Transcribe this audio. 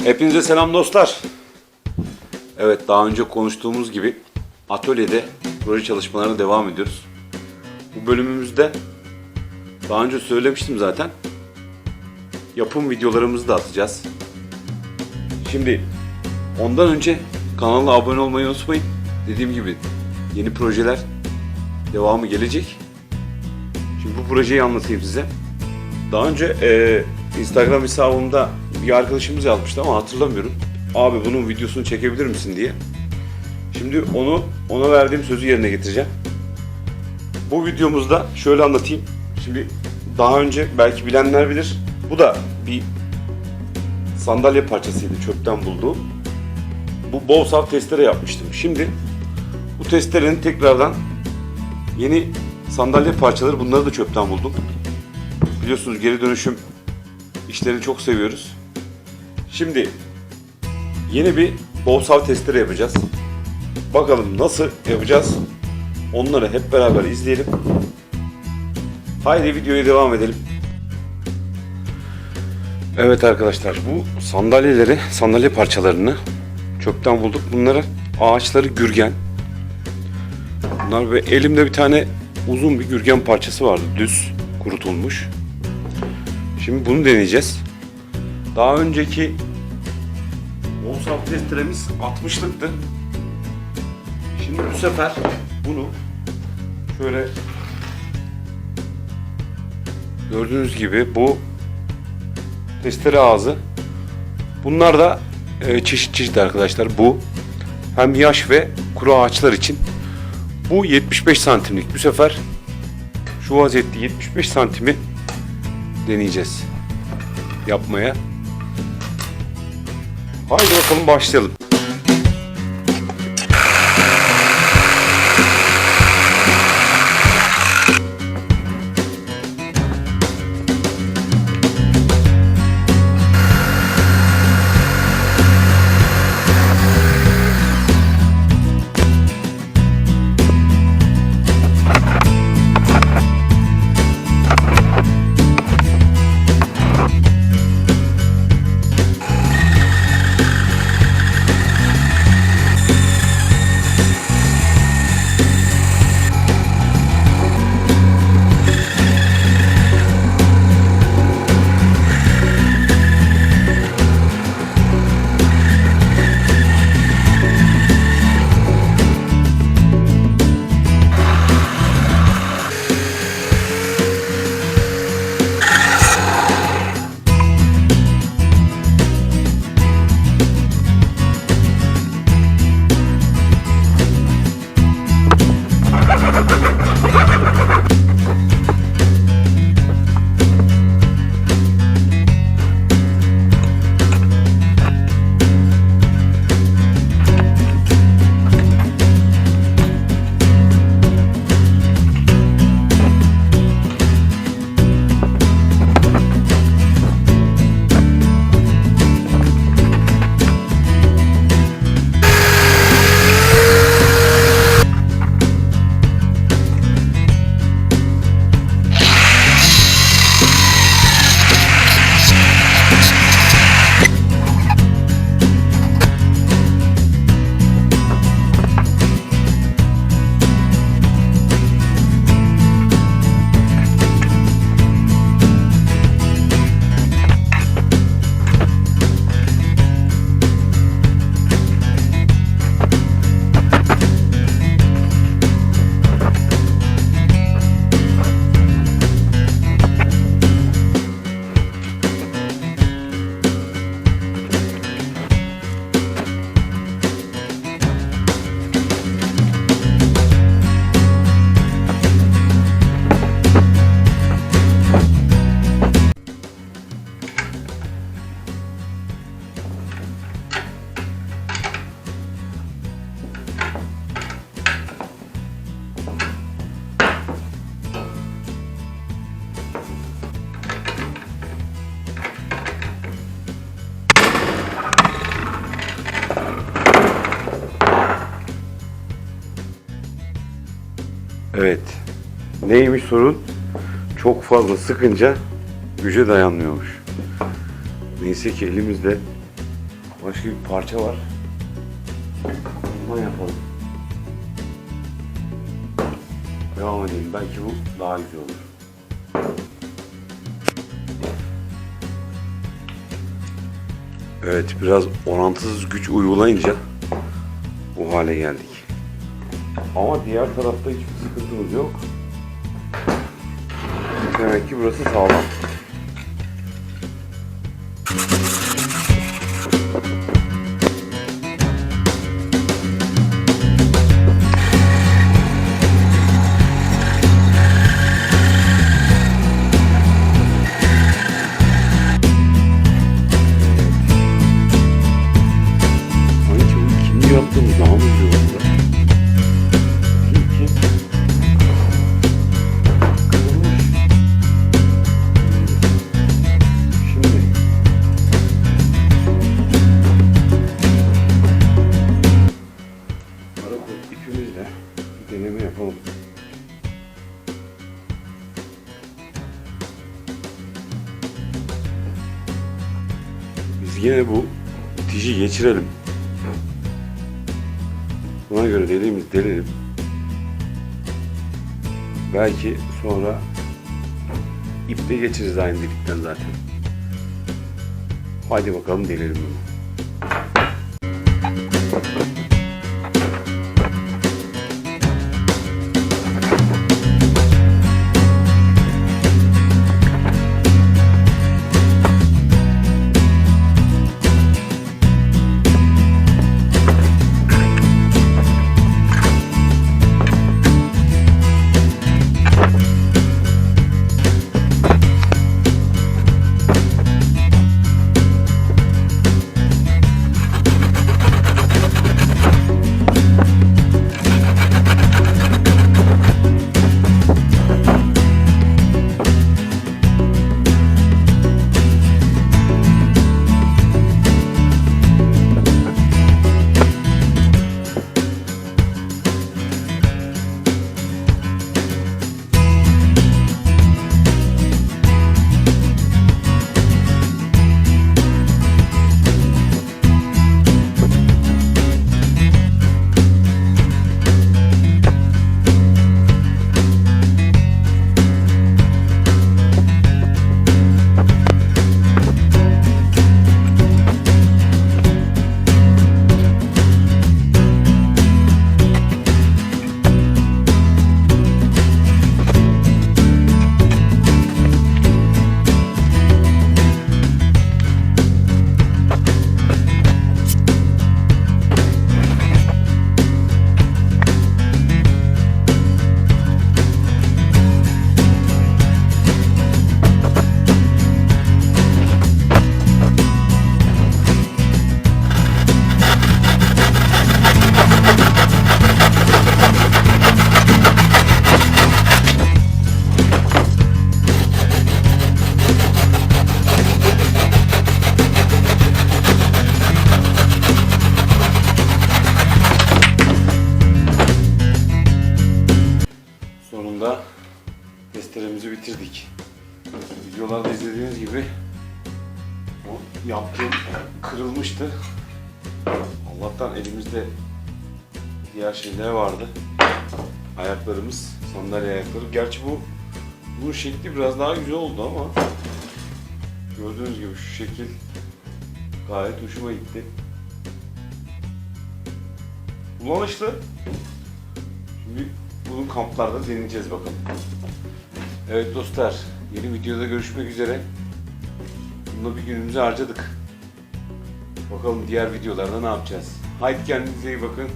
Hepinize selam dostlar. Evet daha önce konuştuğumuz gibi atölyede proje çalışmalarına devam ediyoruz. Bu bölümümüzde daha önce söylemiştim zaten. Yapım videolarımızı da atacağız. Şimdi ondan önce kanala abone olmayı unutmayın. Dediğim gibi yeni projeler devamı gelecek. Şimdi bu projeyi anlatayım size. Daha önce e, Instagram hesabımda bir arkadaşımız yazmıştı ama hatırlamıyorum. Abi bunun videosunu çekebilir misin diye. Şimdi onu ona verdiğim sözü yerine getireceğim. Bu videomuzda şöyle anlatayım. Şimdi daha önce belki bilenler bilir. Bu da bir sandalye parçasıydı çöpten bulduğum. Bu Bowsav testere yapmıştım. Şimdi bu testerenin tekrardan yeni sandalye parçaları bunları da çöpten buldum. Biliyorsunuz geri dönüşüm işlerini çok seviyoruz. Şimdi yeni bir Bowsav testere yapacağız. Bakalım nasıl yapacağız? Onları hep beraber izleyelim. Haydi videoya devam edelim. Evet arkadaşlar bu sandalyeleri, sandalye parçalarını çöpten bulduk. Bunları ağaçları gürgen. Bunlar ve elimde bir tane uzun bir gürgen parçası vardı. Düz kurutulmuş. Şimdi bunu deneyeceğiz. Daha önceki Wolfsburg testeremiz 60'lıktı. Şimdi bu sefer bunu şöyle gördüğünüz gibi bu testere ağzı. Bunlar da e, çeşit çeşit arkadaşlar. Bu hem yaş ve kuru ağaçlar için. Bu 75 santimlik. Bu sefer şu vaziyette 75 santimi deneyeceğiz yapmaya. Haydi bakalım başlayalım. Evet. Neymiş sorun? Çok fazla sıkınca güce dayanmıyormuş. Neyse ki elimizde Başka bir parça var. Bundan yapalım. Devam edelim. Belki bu daha güzel olur. Evet biraz orantısız güç uygulayınca bu hale geldik. Ama diğer tarafta hiçbir sıkıntımız yok. Demek ki burası sağlam. Yine bu itişi geçirelim. Buna göre deliğimizi delelim. Belki sonra iple geçiriz aynı delikten zaten. Haydi bakalım delelim. İzlediğiniz gibi o yaptığım kırılmıştı. Allah'tan elimizde diğer şeyler vardı. Ayaklarımız, sandalye ayakları. Gerçi bu bunun şekli biraz daha güzel oldu ama gördüğünüz gibi şu şekil gayet hoşuma gitti. Kullanışlı. Şimdi bunu kamplarda deneyeceğiz bakalım. Evet dostlar, yeni videoda görüşmek üzere. Bunda bir günümüzü harcadık. Bakalım diğer videolarda ne yapacağız. Haydi kendinize iyi bakın.